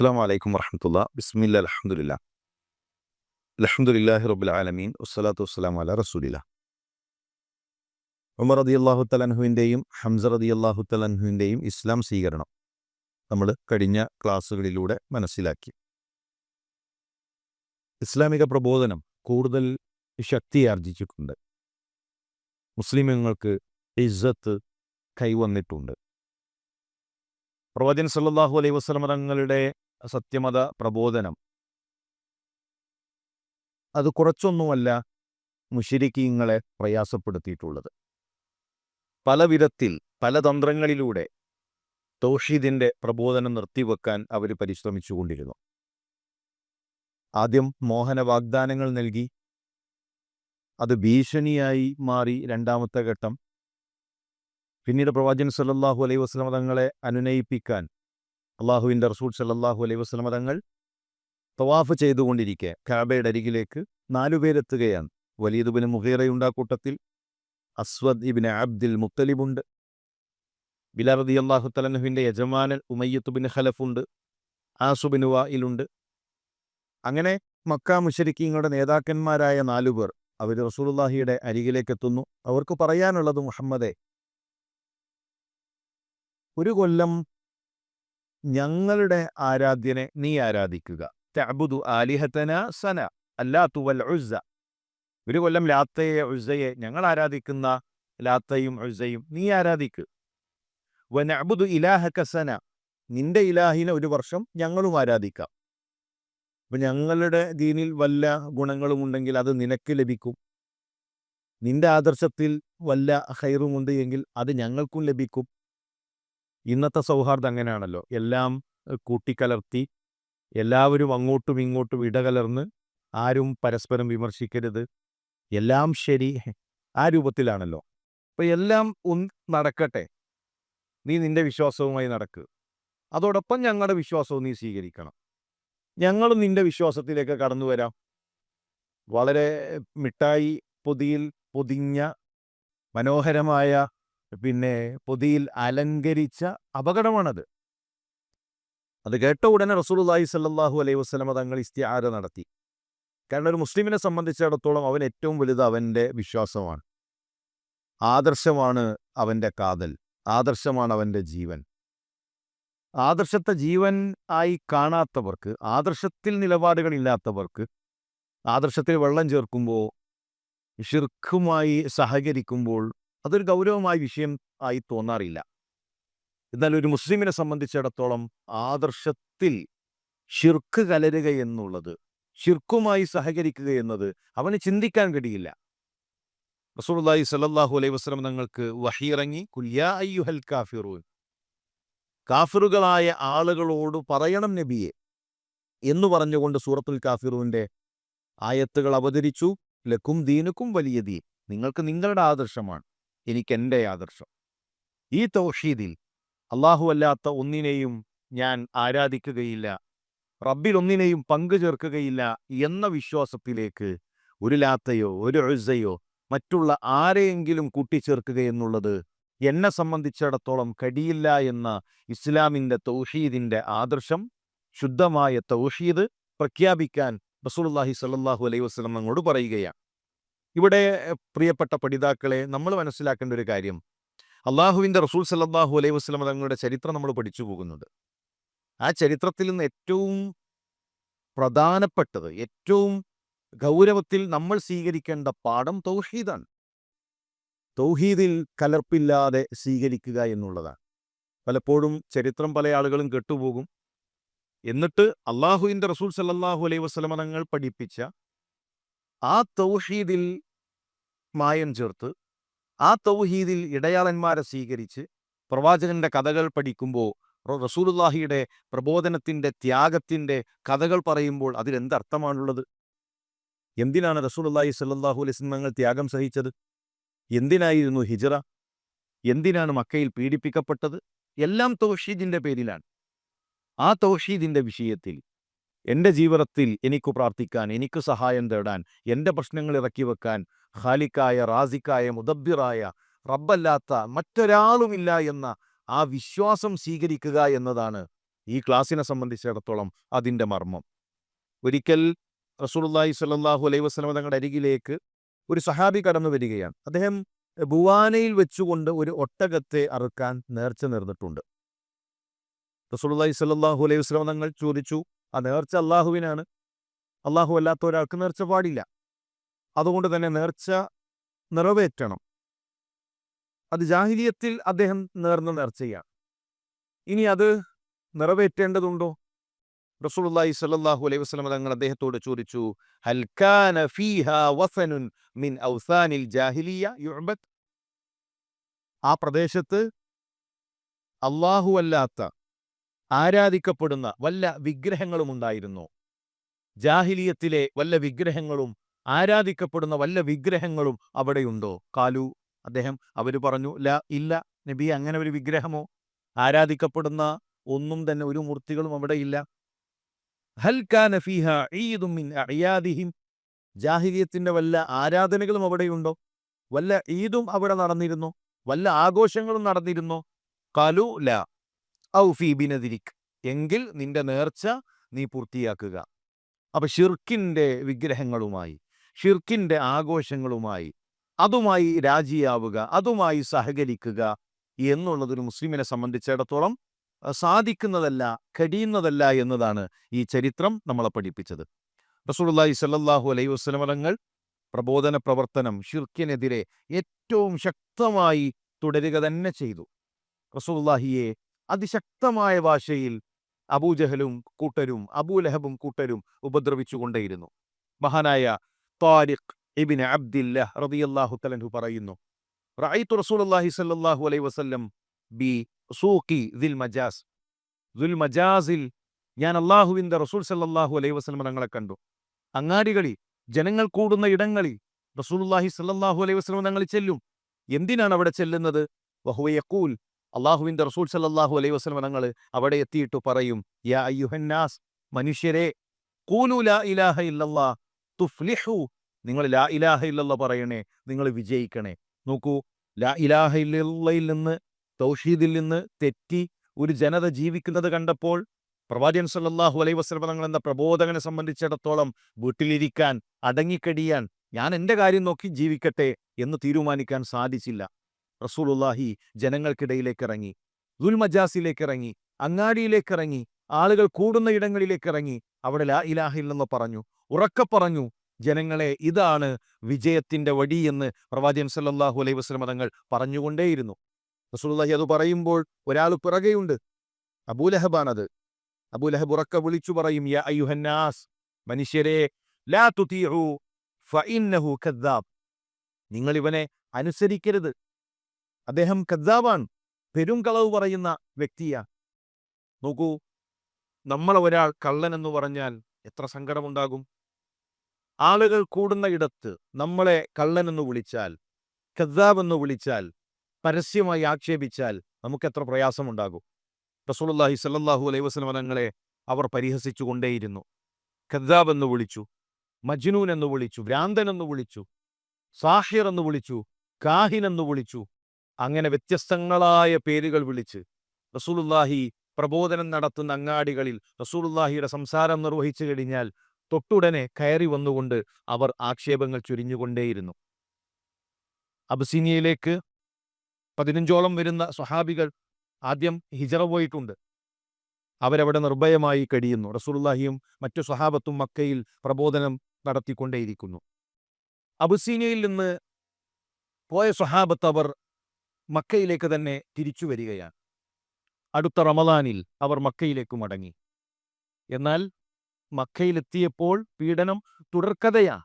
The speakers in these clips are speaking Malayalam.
അസ്സാം വലൈക്കും വർഹമത്തുള്ള ബിസ്മില്ല അലഹമുല്ല അലഹമുല്ലാഹി റബുൽ ആലമീൻ. വസ്സലാത്തു വസ്സലാം അല റസൂലില്ല ഉമർ റതി അള്ളാഹു തലൻഹുവിന്റെയും ഹംസ റതി അള്ളാഹു തലൻഹുവിന്റെയും ഇസ്ലാം സ്വീകരണം നമ്മൾ കഴിഞ്ഞ ക്ലാസ്സുകളിലൂടെ മനസ്സിലാക്കി. ഇസ്ലാമിക പ്രബോധനം കൂടുതൽ ശക്തിയാർജിച്ചിട്ടുണ്ട്. മുസ്ലിമുകൾക്ക് ഇസ്സത്ത് കൈവന്നിട്ടുണ്ട്. പ്രവാചകൻ സല്ലാഹു അലൈഹി വസല്ലം തങ്ങളുടെ സത്യമത പ്രബോധനം. അത് കുറച്ചൊന്നുമല്ല മുഷിരിക്കീങ്ങളെ പ്രയാസപ്പെടുത്തിയിട്ടുള്ളത്. പല വിധത്തിൽ പല തന്ത്രങ്ങളിലൂടെ തോഷീദിന്റെ പ്രബോധനം നിർത്തിവെക്കാൻ അവർ പരിശ്രമിച്ചുകൊണ്ടിരുന്നു. ആദ്യം മോഹന വാഗ്ദാനങ്ങൾ നൽകി. അത് ഭീഷണിയായി മാറി രണ്ടാമത്തെ ഘട്ടം. പിന്നീട് പ്രവാചൻ സല്ലാഹു അലൈഹി വസ്ലമ തങ്ങളെ അനുനയിപ്പിക്കാൻ അള്ളാഹുവിന്റെ റസൂൽ സല്ലാഹു അലൈഹി വസ്ലമ തങ്ങൾ തവാഫ് ചെയ്തുകൊണ്ടിരിക്കെ. കാബയുടെ അരികിലേക്ക് നാലുപേരെത്തുകയാണ് വലീദുബിന് മുഹീറയുണ്ട് ആ കൂട്ടത്തിൽ. അസ്വദ് ഇബിന് അബ്ദിൽ മുത്തലിബുണ്ട് ബിലാറദി അള്ളാഹു തലനുഹിന്റെ യജമാനൻ ഉമയ്യത്തുബിന് ഖലഫുണ്ട് ആസുബിൻ വായിലുണ്ട് അങ്ങനെ മക്ക മുഷരിക്കീങ്ങളുടെ നേതാക്കന്മാരായ നാലുപേർ അവർ റസൂലുള്ളാഹിയുടെ അരികിലേക്ക് എത്തുന്നു. അവർക്ക് പറയാനുള്ളത് മുഹമ്മദെ ഒരു കൊല്ലം ഞങ്ങളുടെ ആരാധ്യനെ നീ ആരാധിക്കുക. തഅബുദു ആലിഹത്തന സന അല്ലാത്തുവൽ ഉസ്സ. ഒരു കൊല്ലം ലാത്തയെ ഉസ്സയെ ഞങ്ങൾ ആരാധിക്കുന്ന ലാത്തയും ഉസ്സയും നീ ആരാധിക്കുക വനഅബുദു ഇലാഹക സന നിന്റെ ഇലാഹിനെ ഒരു വർഷം ഞങ്ങളും ആരാധിക്കാം. അപ്പം ഞങ്ങളുടെ ദീനിൽ വല്ല ഗുണങ്ങളും ഉണ്ടെങ്കിൽ അത് നിനക്ക് ലഭിക്കും. നിന്റെ ആദർശത്തിൽ വല്ല ഹൈറുമുണ്ട് എങ്കിൽ അത് ഞങ്ങൾക്കും ലഭിക്കും. ഇന്നത്തെ സൗഹാർദ്ദം അങ്ങനെയാണല്ലോ. എല്ലാം കൂട്ടിക്കലർത്തി എല്ലാവരും അങ്ങോട്ടും ഇങ്ങോട്ടും ഇടകലർന്ന് ആരും പരസ്പരം വിമർശിക്കരുത്. എല്ലാം ശരി ആ രൂപത്തിലാണല്ലോ. അപ്പം എല്ലാം ഒന്ന് നടക്കട്ടെ. നീ നിന്റെ വിശ്വാസവുമായി നടക്ക്. അതോടൊപ്പം ഞങ്ങളുടെ വിശ്വാസവും നീ സ്വീകരിക്കണം. ഞങ്ങൾ നിന്റെ വിശ്വാസത്തിലേക്ക് കടന്നു വരാം. വളരെ മിഠായി പൊതിയിൽ പൊതിഞ്ഞ മനോഹരമായ പിന്നെ പൊതിയിൽ അലങ്കരിച്ച അപകടമാണത്. അത് കേട്ട ഉടനെ റസൂലുള്ളാഹി സല്ലാഹു അലൈഹി വസ്ലമ തങ്ങൾ ഇസ്തിയാര നടത്തി. കാരണം ഒരു മുസ്ലിമിനെ സംബന്ധിച്ചിടത്തോളം അവൻ ഏറ്റവും വലുത് അവന്റെ വിശ്വാസമാണ്. ആദർശമാണ് അവന്റെ കാതൽ. ആദർശമാണ് അവന്റെ ജീവൻ. ആദർശത്തെ ജീവൻ ആയി കാണാത്തവർക്ക് ആദർശത്തിൽ നിലപാടുകളില്ലാത്തവർക്ക് ആദർശത്തിൽ വെള്ളം ചേർക്കുമ്പോൾ ഷിർഖുമായി സഹകരിക്കുമ്പോൾ അതൊരു ഗൗരവമായ വിഷയം ആയി തോന്നാറില്ല. എന്നാൽ ഒരു മുസ്ലിമിനെ സംബന്ധിച്ചിടത്തോളം ആദർശത്തിൽ ഷിർക്ക് കലരുക എന്നുള്ളത് ഷിർക്കുമായി സഹകരിക്കുക എന്നത് അവന് ചിന്തിക്കാൻ കഴിയില്ല. റസൂലുള്ളാഹി സ്വല്ലല്ലാഹു അലൈഹി വസ്ലം തങ്ങൾക്ക് വഹിയിറങ്ങി കുല്യാ അയ്യുഹൽ കാഫിറൂൻ കാഫിറുകളായ ആളുകളോട് പറയണം നബിയെ എന്ന് പറഞ്ഞുകൊണ്ട് സൂറത്തുൽ കാഫിറൂന്റെ ആയത്തുകൾ അവതരിച്ചു. ലക്കും ദീനുക്കും വലിയ ദീൻ നിങ്ങൾക്ക് നിങ്ങളുടെ ആദർശമാണ്. എനിക്ക് എന്റെ ആദർശം ഈ തൗഹീദിൽ അള്ളാഹു അല്ലാത്ത ഒന്നിനെയും ഞാൻ ആരാധിക്കുകയില്ല റബ്ബിൽ ഒന്നിനെയും പങ്കു ചേർക്കുകയില്ല എന്ന വിശ്വാസത്തിലേക്ക് ഒരു ലാത്തയോ ഒരു ഒഴുസയോ മറ്റുള്ള ആരെയെങ്കിലും കൂട്ടിച്ചേർക്കുക എന്നുള്ളത് എന്നെ സംബന്ധിച്ചിടത്തോളം കഴിയില്ല എന്ന ഇസ്ലാമിന്റെ തൗഹീദിന്റെ ആദർശം ശുദ്ധമായ തൗഹീദ് പ്രഖ്യാപിക്കാൻ റസൂലുള്ളാഹി സല്ലാഹു അലൈഹി വസല്ലം അങ്ങോട്ട് പറയുകയാണ്. ഇവിടെ പ്രിയപ്പെട്ട പഠിതാക്കളെ നമ്മൾ മനസ്സിലാക്കേണ്ട ഒരു കാര്യം. അള്ളാഹുവിന്റെ റസൂൽ സല്ലാഹു അലൈഹി വസ്ലം തങ്ങളുടെ ചരിത്രം നമ്മൾ പഠിച്ചു പോകുന്നുണ്ട്. ആ ചരിത്രത്തിൽ നിന്ന് ഏറ്റവും പ്രധാനപ്പെട്ടത് ഏറ്റവും ഗൗരവത്തിൽ നമ്മൾ സ്വീകരിക്കേണ്ട പാഠം തൗഹീദാണ്. തൗഹീദിൽ കലർപ്പില്ലാതെ സ്വീകരിക്കുക എന്നുള്ളതാണ്. പലപ്പോഴും ചരിത്രം പല ആളുകളും കെട്ടുപോകും. എന്നിട്ട് അള്ളാഹുവിന്റെ റസൂൽ സല്ലാഹു അലൈഹി വസ്ലമ തങ്ങൾ പഠിപ്പിച്ച ആ തൗഹീദിൽ മായം ചേർത്ത് ആ തൗഹീദിൽ ഇടയാളന്മാരെ സ്വീകരിച്ച് പ്രവാചകന്റെ കഥകൾ പഠിക്കുമ്പോൾ റസൂലുല്ലാഹിയുടെ റസൂലുള്ളാഹിയുടെ പ്രബോധനത്തിന്റെ ത്യാഗത്തിന്റെ കഥകൾ പറയുമ്പോൾ അതിലെന്തർത്ഥമാണുള്ളത്? എന്തിനാണ് റസൂലുള്ളാഹി സ്വല്ലല്ലാഹു അലൈഹി വസല്ലം ത്യാഗം സഹിച്ചത്? എന്തിനായിരുന്നു ഹിജറ? എന്തിനാണ് മക്കയിൽ പീഡിപ്പിക്കപ്പെട്ടത്? എല്ലാം തൗഹീദിന്റെ പേരിലാണ്. ആ തൗഹീദിന്റെ വിഷയത്തിൽ എന്റെ ജീവിതത്തിൽ എനിക്ക് പ്രാർത്ഥിക്കാൻ എനിക്ക് സഹായം തേടാൻ എന്റെ പ്രശ്നങ്ങൾ ഇറക്കി വെക്കാൻ ഖാലിക്കായ റാസിക്കായ മുദബ്ബിറായ റബ്ബല്ലാത്ത മറ്റൊരാളുമില്ല എന്ന ആ വിശ്വാസം സ്വീകരിക്കുക എന്നതാണ് ഈ ക്ലാസ്സിനെ സംബന്ധിച്ചിടത്തോളം അതിന്റെ മർമ്മം. ഒരിക്കൽ റസൂലുള്ളാഹി സ്വല്ലാഹു അലൈഹി വസല്ലം തങ്ങളുടെ അരികിലേക്ക് ഒരു സഹാബി കടന്നു വരികയാണ്. അദ്ദേഹം ബുവാനയിൽ വെച്ചുകൊണ്ട് ഒരു ഒട്ടകത്തെ അറുക്കാൻ നേർച്ച നേർന്നിട്ടുണ്ട്. റസൂലുള്ളാഹി സ്വല്ലല്ലാഹു അലൈഹി വസല്ലം തങ്ങൾ ചോദിച്ചു ആ നേർച്ച അള്ളാഹുവിനാണ് അള്ളാഹു അല്ലാത്ത ഒരാൾക്ക് നേർച്ച പാടില്ല. അതുകൊണ്ട് തന്നെ നേർച്ച നിറവേറ്റണം. അത് ജാഹിലിയത്തിൽ അദ്ദേഹം നേർന്ന നേർച്ചയാണ്. ഇനി അത് നിറവേറ്റേണ്ടതുണ്ടോ? റസൂലുള്ളാഹി സ്വല്ലല്ലാഹു അലൈഹി വസല്ലം തങ്ങൾ അദ്ദേഹത്തോട് ചോദിച്ചു ഹൽ കാന വസനുൻ മിൻ ഔസാനിൽ ജാഹിലിയ യുഅബദ്? ആ പ്രദേശത്ത് അല്ലാഹു അല്ലാത്ത ആരാധിക്കപ്പെടുന്ന വല്ല വിഗ്രഹങ്ങളും ഉണ്ടായിരുന്നോ. ജാഹിലിയത്തിലെ വല്ല വിഗ്രഹങ്ങളും ആരാധിക്കപ്പെടുന്ന വല്ല വിഗ്രഹങ്ങളും അവിടെയുണ്ടോ കാലു അദ്ദേഹം അവർ പറഞ്ഞു ല ഇല്ല നബി അങ്ങനെ ഒരു വിഗ്രഹമോ? ആരാധിക്കപ്പെടുന്ന ഒന്നും തന്നെ ഒരു മൂർത്തികളും അവിടെ ഇല്ല. ജാഹിലിയത്തിന്റെ വല്ല ആരാധനകളും അവിടെയുണ്ടോ വല്ല ഈദും അവിടെ നടന്നിരുന്നോ? വല്ല ആഘോഷങ്ങളും നടന്നിരുന്നോ? കാലു ല. ഔ ഫീ എങ്കിൽ നിന്റെ നേർച്ച നീ പൂർത്തിയാക്കുക. അപ്പൊ ഷിർക്കിന്റെ വിഗ്രഹങ്ങളുമായി ഷിർക്കിന്റെ ആഘോഷങ്ങളുമായി അതുമായി രാജിയാവുക അതുമായി സഹകരിക്കുക എന്നുള്ളതൊരു മുസ്ലിമിനെ സംബന്ധിച്ചിടത്തോളം സാധിക്കുന്നതല്ല കഴിയുന്നതല്ല എന്നതാണ് ഈ ചരിത്രം നമ്മളെ പഠിപ്പിച്ചത്. റസൂലുള്ളാഹി സ്വല്ലല്ലാഹു അലൈഹി വസല്ലം തങ്ങൾ പ്രബോധന പ്രവർത്തനം ഷിർക്കിനെതിരെ ഏറ്റവും ശക്തമായി തുടരുക തന്നെ ചെയ്തു. റസൂലുള്ളാഹിയെ അതിശക്തമായ ഭാഷയിൽ അബൂജഹലും കൂട്ടരും അബൂലഹബും കൂട്ടരും ഉപദ്രവിച്ചുകൊണ്ടേയിരുന്നു. മഹാനായ താരിഖ് ഇബിന് അബ്ദില്ല റളിയല്ലാഹു തലൻഹു പറയുന്നു റഅയ്തു റസൂലുള്ളാഹി സല്ലാഹു അലൈ വസല്ലം ബി സൂഖി ദിൽ മജാസ്. ദുൽ മജാസിൽ ഞാൻ അള്ളാഹുവിന്റെ റസൂൽ സല്ലാഹു അലൈ വസ്ലം തങ്ങളെ കണ്ടു. അങ്ങാടികളിൽ ജനങ്ങൾ കൂടുന്ന ഇടങ്ങളിൽ റസൂലുള്ളാഹി സല്ലാഹു അലൈഹി വസ്ലം ഞങ്ങൾ ചെല്ലും. എന്തിനാണ് അവിടെ ചെല്ലുന്നത്? വഹുവ യഖൂൽ അള്ളാഹുവിന്റെ റസൂൽ സല്ലാഹു അലൈഹി വസല്ലം തങ്ങൾ അവിടെ എത്തിയിട്ട് പറയും യാ അയ്യുഹന്നാസ് മനുഷ്യരെ കൂലു ലാ ഇലാഹ ഇല്ലല്ലാ തുഫ്ലിഹു. നിങ്ങൾ ലാ ഇലാഹ ഇല്ലല്ല പറയണേ നിങ്ങൾ വിജയിക്കണേ. നോക്കൂ ലാ ഇലാഹ ഇല്ലയിൽ നിന്ന് തൗഷീദിൽ നിന്ന് തെറ്റി ഒരു ജനത ജീവിക്കുന്നത് കണ്ടപ്പോൾ പ്രവാചകൻ സല്ലാഹു അലൈഹി വസല്ലം തങ്ങൾ എന്ന പ്രബോധകനെ സംബന്ധിച്ചിടത്തോളം വീട്ടിലിരിക്കാൻ അടങ്ങിക്കടിയാൻ ഞാൻ എന്റെ കാര്യം നോക്കി ജീവിക്കട്ടെ എന്ന് തീരുമാനിക്കാൻ സാധിച്ചില്ല. റസൂലുള്ളാഹി ജനങ്ങൾക്കിടയിലേക്ക് ഇറങ്ങി ദുൽമജാസിലേക്ക് ഇറങ്ങി അങ്ങാടിയിലേക്ക് ഇറങ്ങി ആളുകൾ കൂടുന്ന ഇടങ്ങളിലേക്ക് ഇറങ്ങി അവിടെ ലാ ഇലാഹ ഇല്ലെന്ന് പറഞ്ഞു ഉറക്കെ പറഞ്ഞു ജനങ്ങളെ ഇതാണ് വിജയത്തിന്റെ വഴി എന്ന് പ്രവാചകൻ സല്ലാഹു അലൈഹി വസല്ലം തങ്ങൾ പറഞ്ഞുകൊണ്ടേയിരുന്നു. റസൂലുള്ളാഹി അത് പറയുമ്പോൾ ഒരാൾ പിറകെയുണ്ട് അബൂലഹബാണത്. അബൂലഹബ് ഉറക്ക വിളിച്ചു പറയും യാ അയ്യുഹന്നാസ് മനുഷ്യരെ ലാ തുതീഉ ഫഇന്നഹു കദ്ദാബ്. നിങ്ങൾ ഇവനെ അനുസരിക്കരുത്. അദ്ദേഹം കദ്ദാബാണ്. പെരും കളവ് പറയുന്ന വ്യക്തിയാ. നോക്കൂ നമ്മൾ ഒരാൾ കള്ളൻ എന്ന് പറഞ്ഞാൽ എത്ര സങ്കടമുണ്ടാകും? ആളുകൾ കൂടുന്ന ഇടത്ത് നമ്മളെ കള്ളൻ എന്ന് വിളിച്ചാൽ കദ്ദാബ് എന്ന് വിളിച്ചാൽ പരസ്യമായി ആക്ഷേപിച്ചാൽ നമുക്ക് എത്ര പ്രയാസമുണ്ടാകും? റസൂലുള്ളാഹി സല്ലാഹു അലൈഹി വസല്ലം തങ്ങളെ അവർ പരിഹസിച്ചു കൊണ്ടേയിരുന്നു. എന്ന് വിളിച്ചു മജ്നൂൻ എന്ന് വിളിച്ചു ഭ്രാന്തൻ എന്ന് വിളിച്ചു സാഹിർ എന്ന് വിളിച്ചു കാഹിൻ എന്ന് വിളിച്ചു അങ്ങനെ വ്യത്യസ്തങ്ങളായ പേരുകൾ വിളിച്ച് റസൂലുല്ലാഹി പ്രബോധനം നടത്തുന്ന അങ്ങാടികളിൽ റസൂലുല്ലാഹിയുടെ സംസാരം നിർവഹിച്ചു കഴിഞ്ഞാൽ തൊട്ടുടനെ കയറി വന്നുകൊണ്ട് അവർ ആക്ഷേപങ്ങൾ ചുരിഞ്ഞുകൊണ്ടേയിരുന്നു. അബസീനിയയിലേക്ക് പതിനഞ്ചോളം വരുന്ന സ്വഹാബികൾ ആദ്യം ഹിജറ പോയിട്ടുണ്ട്. അവരവിടെ നിർഭയമായി കഴിയുന്നു റസൂലുല്ലാഹിയും മറ്റു സ്വഹാബത്തും മക്കയിൽ പ്രബോധനം നടത്തിക്കൊണ്ടേയിരിക്കുന്നു. അബുസീനിയയിൽ നിന്ന് പോയ സ്വഹാബത്ത് അവർ മക്കയിലേക്ക് തന്നെ തിരിച്ചു വരികയാണ്. അടുത്ത റമദാനിൽ അവർ മക്കയിലേക്ക് മടങ്ങി. എന്നാൽ മക്കയിലെത്തിയപ്പോൾ പീഡനം തുടർക്കഥയാ.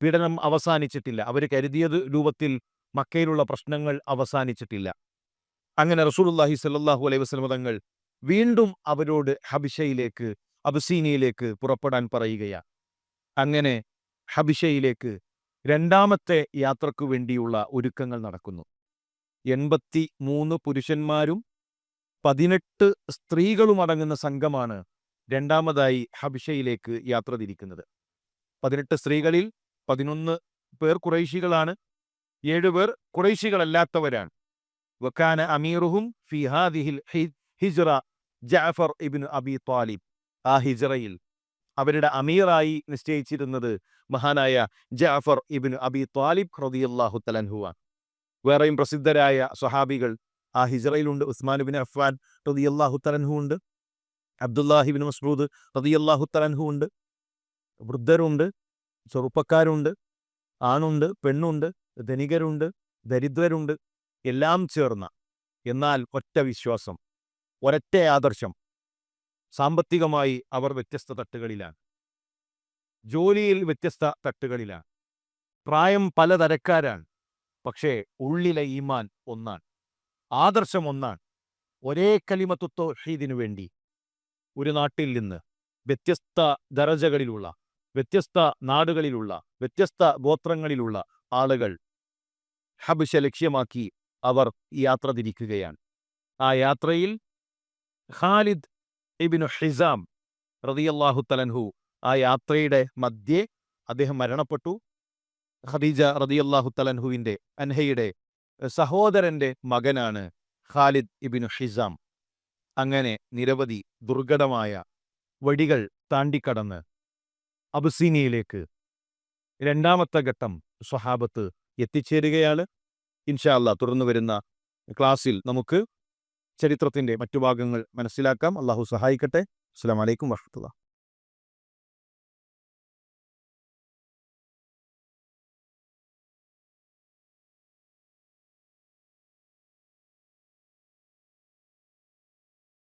പീഡനം അവസാനിച്ചിട്ടില്ല. അവർ കരുതിയത് രൂപത്തിൽ മക്കയിലുള്ള പ്രശ്നങ്ങൾ അവസാനിച്ചിട്ടില്ല. അങ്ങനെ റസൂലുള്ളാഹി സ്വല്ലല്ലാഹു അലൈഹി വസല്ലം തങ്ങൾ വീണ്ടും അവരോട് ഹബിഷയിലേക്ക് അബസീനിയയിലേക്ക് പുറപ്പെടാൻ പറയുകയാണ് അങ്ങനെ ഹബിഷയിലേക്ക് രണ്ടാമത്തെ യാത്രക്കു വേണ്ടിയുള്ള ഒരുക്കങ്ങൾ നടക്കുന്നു. എൺപത്തി മൂന്ന് പുരുഷന്മാരും പതിനെട്ട് സ്ത്രീകളും അടങ്ങുന്ന സംഘമാണ് രണ്ടാമതായി ഹബിഷയിലേക്ക് യാത്ര തിരിക്കുന്നത്. പതിനെട്ട് സ്ത്രീകളിൽ പതിനൊന്ന് പേർ കുറൈശികളാണ് ഏഴുപേർ കുറൈശികളല്ലാത്തവരാണ് വക്കാന അമീറുഹും ഫിഹാദിഹിൽ ഹിജ്റ ജാഫർ ഇബിൻ അബി താലിബ് ആ ഹിജ്റയിൽ അവരുടെ അമീറായി നിശ്ചയിച്ചിരുന്നത് മഹാനായ ജാഫർ ഇബിൻ അബി താലിബ് റളിയല്ലാഹു തലൻഹുവാണ് വേറെയും പ്രസിദ്ധരായ സ്വഹാബികൾ. ആ ഹിജറയിലുണ്ട്. ഉസ്മാൻ ബിൻ അഫ്വാൻ അള്ളാഹു തലൻഹു ഉണ്ട്. അബ്ദുല്ലാഹിബിൻ മസ്റൂദ് അള്ളാഹു തലൻഹു ഉണ്ട്. വൃദ്ധരുണ്ട്. ചെറുപ്പക്കാരുണ്ട്. ആണുണ്ട്. പെണ്ണുണ്ട്. ധനികരുണ്ട്. ദരിദ്രരുണ്ട്. എല്ലാം ചേർന്ന. എന്നാൽ ഒറ്റ വിശ്വാസം. ഒരൊറ്റ ആദർശം. സാമ്പത്തികമായി അവർ വ്യത്യസ്ത തട്ടുകളിലാണ്. ജോലിയിൽ വ്യത്യസ്ത തട്ടുകളിലാണ്. പ്രായം പലതരക്കാരാണ് പക്ഷേ ഉള്ളിലെ ഈമാൻ ഒന്നാണ്. ആദർശം ഒന്നാണ്. ഒരേ കലിമത്വത്തോ ഷീദിനു വേണ്ടി ഒരു നാട്ടിൽ നിന്ന് വ്യത്യസ്ത ദരജകളിലുള്ള വ്യത്യസ്ത നാടുകളിലുള്ള വ്യത്യസ്ത ഗോത്രങ്ങളിലുള്ള ആളുകൾ ഹബിഷ ലക്ഷ്യമാക്കി അവർ യാത്ര തിരിക്കുകയാണ്. ആ യാത്രയിൽ ഖാലിദ് ഇബിനു ഹിസാം റതിയല്ലാഹു തലൻഹു ആ യാത്രയുടെ മധ്യേ അദ്ദേഹം മരണപ്പെട്ടു. ഖദീജ റദിയല്ലാഹു തലൻഹുവിന്റെ അൻഹയുടെ സഹോദരന്റെ മകനാണ് ഖാലിദ് ഇബിനു ഹിസാം അങ്ങനെ നിരവധി ദുർഘടമായ വഴികൾ താണ്ടിക്കടന്ന് അബുസീനിയയിലേക്ക് രണ്ടാമത്തെ ഘട്ടം സ്വഹാബത്ത് എത്തിച്ചേരുകയാണ്. ഇൻഷാല്ല തുടർന്നു വരുന്ന ക്ലാസ്സിൽ നമുക്ക് ചരിത്രത്തിന്റെ മറ്റു ഭാഗങ്ങൾ മനസ്സിലാക്കാം. അള്ളാഹു സഹായിക്കട്ടെ. അസ്സാം വലൈക്കും വർഹമത്തുള്ള